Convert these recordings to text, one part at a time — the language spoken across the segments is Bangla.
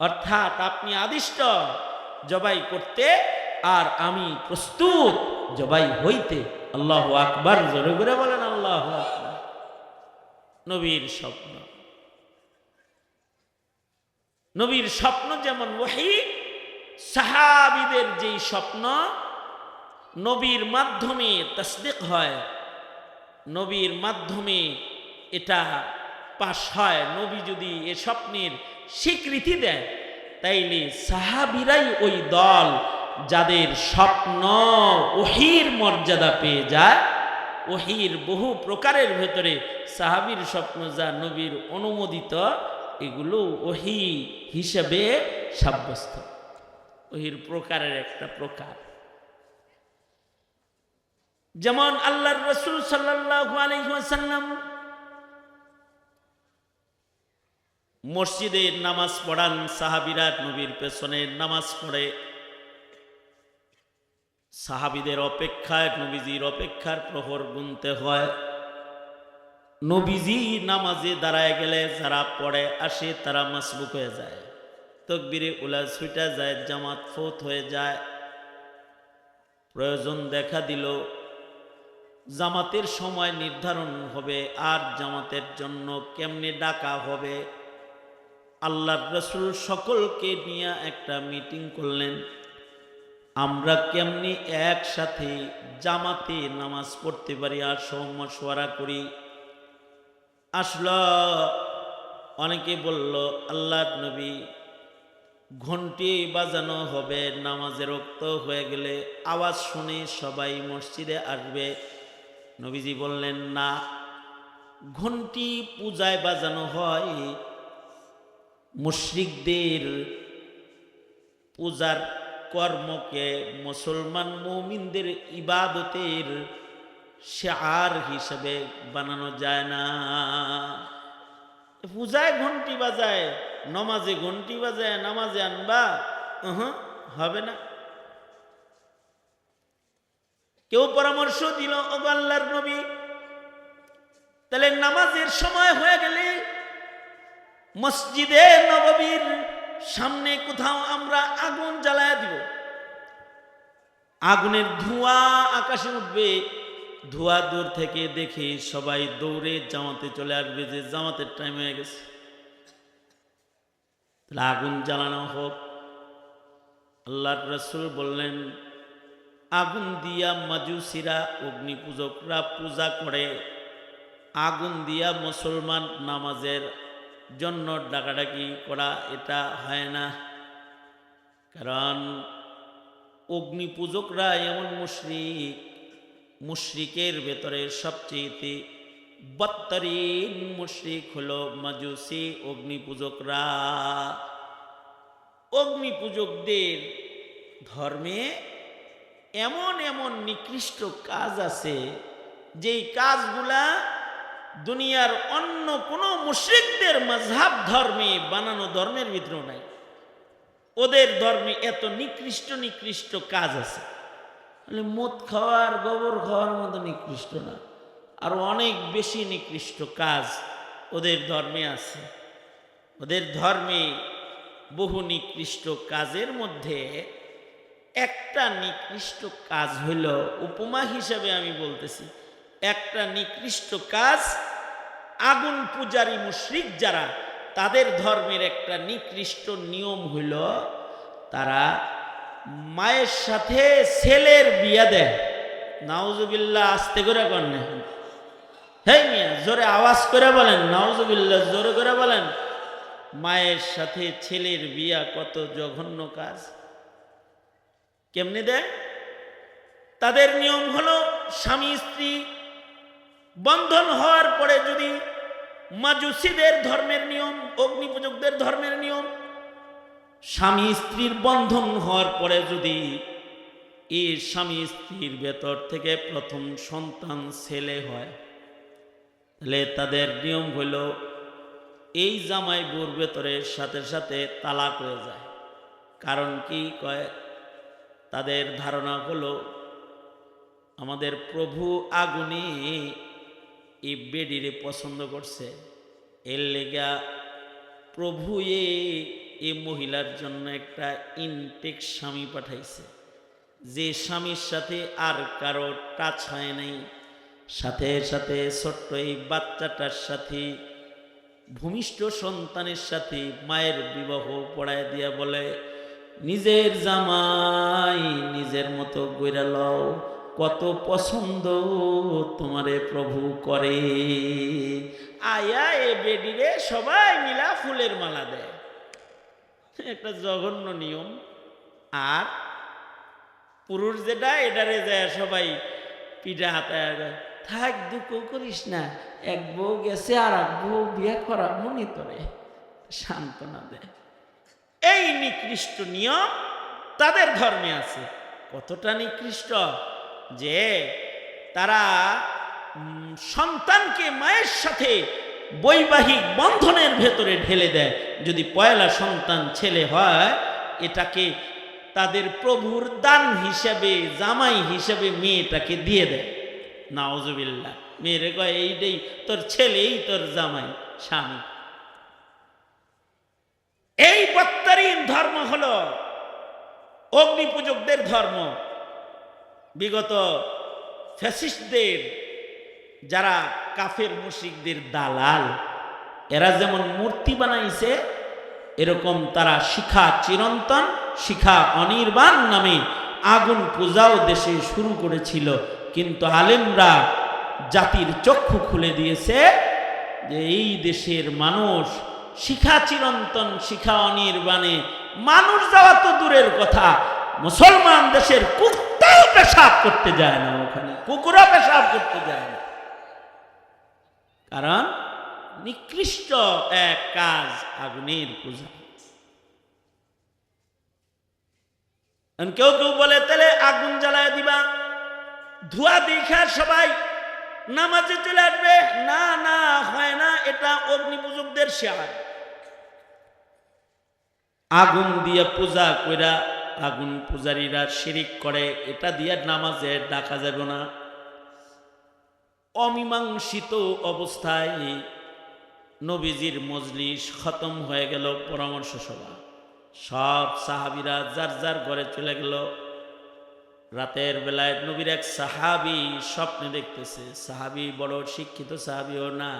অর্থাৎ আপনি আদিষ্ট জবাই করতে আর আমি প্রস্তুত জবাই হইতে। আল্লাহ আকবার, জোরে করে বলেন আল্লাহ নবীর স্বপ্ন। নবীর স্বপ্ন যেমন ওহি, সাহাবিদের যেই স্বপ্ন, নবীর মাধ্যমে তসদিক হয়, নবীর মাধ্যমে এটা পাশ হয়। নবী যদি এ স্বপ্নের স্বীকৃতি দেয়। তাইলে সাহাবিরাই ওই দল যাদের স্বপ্ন ওহির মর্যাদা পেয়ে যায়, ওহির বহু প্রকারের ভেতরে সাহাবির স্বপ্ন যা নবীর অনুমোদিত, এগুলো ওহি হিসেবে সাব্যস্ত। ওহির প্রকারের একটা প্রকার। যেমন আল্লাহর রসুল সাল্লাল্লাহু আলাইহি মসজিদে নামাজ পড়ান সাহাবিরা নবীর পেছনে নামাজ পড়ে। সাহাবিদের অপেক্ষায় নবীজির অপেক্ষার প্রহর গুনতে হয়। নবীজি নামাজে দাঁড়ায় গেলে যারা পড়ে, আসে তারা মাসবুক হয়ে যায়। তকবিরে উলা ছুটা যায়, জামাত ফোত হয়ে যায়। প্রয়োজন দেখা দিল, জামাতের সময় নির্ধারণ হবে, আর জামাতের জন্য কেমনে ডাকা হবে? আল্লাহর রসুল সকলকে নিয়ে একটা মিটিং করলেন। আমরা কেমনি একসাথে জামাতে নামাজ পড়তে পারি আর মশওয়ারা করি? আসলো, অনেকে বলল আল্লাহ নবী, ঘন্টি বাজানো হবে নামাজের রক্ত হয়ে গেলে আওয়াজ শুনে সবাই মসজিদে আসবে। নবীজি বললেন, না, ঘন্টি পূজায় বাজানো হয় মুশরিকদের পূজার কর্মকে মুসলমান মৌমিনদের ইবাদতের শেয়ার হিসেবে বানানো যায় না। পূজায় ঘন্টি বাজায়, নমাজে ঘন্টি বাজায়, নামাজে আনবা হবে না। কেউ পরামর্শ দিল ও আল্লাহর নবী, তাহলে নামাজের সময় হয়ে গেলে মসজিদে নববীর সামনে কোথাও আমরা আগুন জ্বালায় দিব। আগুনের ধোঁয়া আকাশে উঠবে। ধোঁয়া দূর থেকে দেখে সবাই দৌড়ে জামাতে চলে আসবে যে জামাতের টাইম হয়ে গেছে। তাহলে আগুন জ্বালানো হোক। আল্লাহর রসুল বললেন, আগুন দিয়া মাজুসিরা অগ্নি পূজকরা পূজা করে। আগুন দিয়া মুসলমান নামাজের জন্য ডাকাডাকি করা এটা হয় না। কারণ অগ্নি পূজকরা এমন মুশরিক, মুশরিকের ভেতরে সবচেয়ে বত্তরিন মুশরিক হলো মাজুসি অগ্নি পূজকরা অগ্নি পূজকদের ধর্মে এমন এমন নিকৃষ্ট কাজ আছে, যেই কাজগুলা দুনিয়ার অন্য কোনো মুশ্রিকদের মাঝহাব ধর্মে বানানো ধর্মের ভিতরেও নাই। ওদের ধর্মে এত নিকৃষ্ট নিকৃষ্ট কাজ আছে। মদ খাওয়ার, গোবর খাওয়ার মতো নিকৃষ্ট না। আর অনেক বেশি নিকৃষ্ট কাজ ওদের ধর্মে আছে। ওদের ধর্মে বহু নিকৃষ্ট কাজের মধ্যে একটা নিকৃষ্ট কাজ হইল উপমা হিসাবে আমি বলতেছি। একটা নিকৃষ্ট কাজ। আগুন পূজারী মুশরিক যারা, তাদের ধর্মের একটা নিকৃষ্ট নিয়ম হইল, তারা মায়ের সাথে ছেলের বিয়া দেয়। নাউজুবিল্লাহ, আস্তে করে কন্যা হেই মিয়া, জোরে আওয়াজ করে বলেন, নাউজুবিল্লাহ, জোরে করে বলেন, মায়ের সাথে ছেলের বিয়া কত জঘন্য কাজ। কেমনে দেয়? তাদের নিয়ম হলো, স্বামী স্ত্রী বন্ধন হওয়ার পরে যদি মাজুসিদের ধর্মের নিয়ম, অগ্নিপূজকদের ধর্মের নিয়ম, স্বামী স্ত্রীর বন্ধন হওয়ার পরে যদি এই স্বামী স্ত্রীর ভেতর থেকে প্রথম সন্তান ছেলে হয়, তাহলে তাদের নিয়ম হইল এই জামাই বুর ভেতরের সাথে সাথে তালাক হয়ে যায়। কারণ কি কয়? তাদের ধারণা হলো আমাদের প্রভু আগুনে এই বেডিরে পছন্দ করছে। এর লেগা প্রভু এ এই মহিলার জন্য একটা ইনটেক স্বামী পাঠাইছে। যে স্বামীর সাথে আর কারও টাচ হয় নাই। সাথে সাথে ছোট্ট এই বাচ্চাটার সাথে, ভূমিষ্ঠ সন্তানের সাথে মায়ের বিবাহ পড়ায় দিয়া বলে, নিজের জামাই নিজের মতো গইরা লও। কত পছন্দ তোমারে প্রভু করে। আয়া এ বেডিরে সবাই মিলা ফুলের মালা দেয় একটা জঘন্য নিয়ম। আর পুরুষ যেটা, এটারে যায় সবাই পিঠা দেয়। থাক, দুঃখ করিস না, এক বউ গেছে আর এক বউ বিয়ে করা মনে তোরে। সান্ত্বনা দেয় এই নিকৃষ্ট নিয়ম তাদের ধর্মে আছে। কতটা নিকৃষ্ট? যে তারা সন্তানকে মায়ের সাথে বৈবাহিক বন্ধনের ভেতরে ঢেলে দেয়। যদি পয়লা সন্তান ছেলে হয়, এটাকে তাদের প্রভুর দান হিসাবে, জামাই হিসাবে মেয়েটাকে দিয়ে দেয়। নাওজবিল্লা মেয়েরে কয়, এইটাই তোর ছেলেই তোর জামাই, স্বামী। এই বত্তারিন ধর্ম হল অগ্নি পূজকদের ধর্ম। বিগত ফ্যাসিস্টদের, যারা কাফের মুশিকদের দালাল, এরা যেমন মূর্তি বানাইছে, এরকম তারা শিখা চিরন্তন, শিখা অনির্বাণ নামে আগুন পূজাও দেশে শুরু করেছিল। কিন্তু আলেমরা জাতির চক্ষু খুলে দিয়েছে যে এই দেশের মানুষ শিখা চিরন্তন, শিখা অনির্বাণে মানুষ যাওয়া তো দূরের কথা, মুসলমান দেশের কুত্তাও পেশাব করতে যায় না ওখানে কুকুরা পেশাব করতে যায় না। কারণ নিকৃষ্ট এক কাজ আগুনের পূজা। কেউ কেউ বলে, তাহলে আগুন জ্বালায় দিবা। ধোয়া দেখা সবাই নামাজে চলে আসবে। না না, হয় না, এটা অগ্নি অগ্নিপূজকদের শেয়ার আগুন দিয়ে পূজা কইরা আগুন পূজারীরা শিরিক করে, এটা দিয়ে নামাজে ডাকা যাবে না। অমীমাংসিত অবস্থায় নবীজির মজলিস খতম হয়ে গেল পরামর্শ সভা। সব সাহাবিরা যার যার ঘরে চলে গেল। রাতের বেলায় নবীর এক সাহাবি স্বপ্নে দেখতেছে। সাহাবি বড় শিক্ষিত, সাহাবিও না।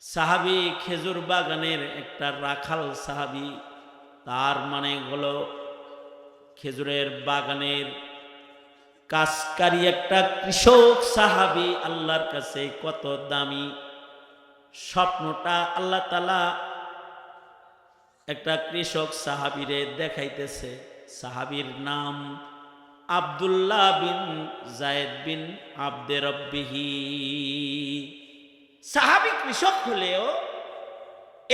সাহাবি খেজুর বাগানের একটা রাখাল সাহাবি তার মানে হলো খেজুরের বাগানের কাজকারী একটা কৃষক সাহাবি আল্লাহর কাছে কত দামি স্বপ্নটা আল্লাহ তালা একটা কৃষক সাহাবিরে দেখাইতেছে। সাহাবির নাম আব্দুল্লাহ বিন জায়েদ বিন আব্দে রব্বিহি। সাহাবি কৃষক হলেও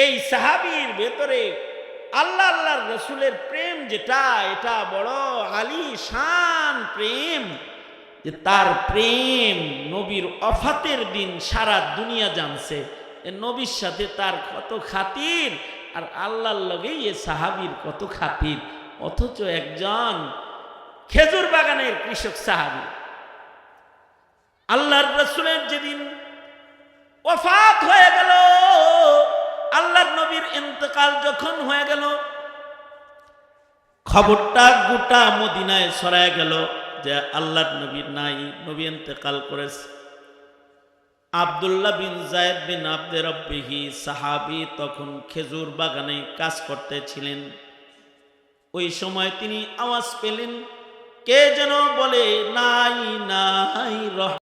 এই সাহাবির ভেতরে আল্লাহ আল্লাহর রসুলের প্রেম যেটা, এটা বড় আলী শান প্রেম, যে তার প্রেম নবীর অফাতের দিন সারা দুনিয়া জানছে। নবীর সাথে তার কত খাতির, আর আল্লাহর লগেই এ সাহাবির কত খাতির। অথচ একজন খেজুর বাগানের কৃষক সাহাবি, আল্লাহর রসুলের যেদিন ওফাত হয়ে গেল আল্লাহর নবীর ইন্তকাল যখন হয়ে গেল, খবরটা গোটা মদিনায় ছড়ায় গেল যে আল্লাহর নবীর নাই, নবী ইন্তকাল করেছে। আবদুল্লাহ বিন জায়দ বিন আব্দে রব্বিহি সাহাবি তখন খেজুর বাগানে কাজ করতেছিলেন। ওই সময় তিনি আওয়াজ পেলেন, কে যেন বলে, নাই নাই, রহ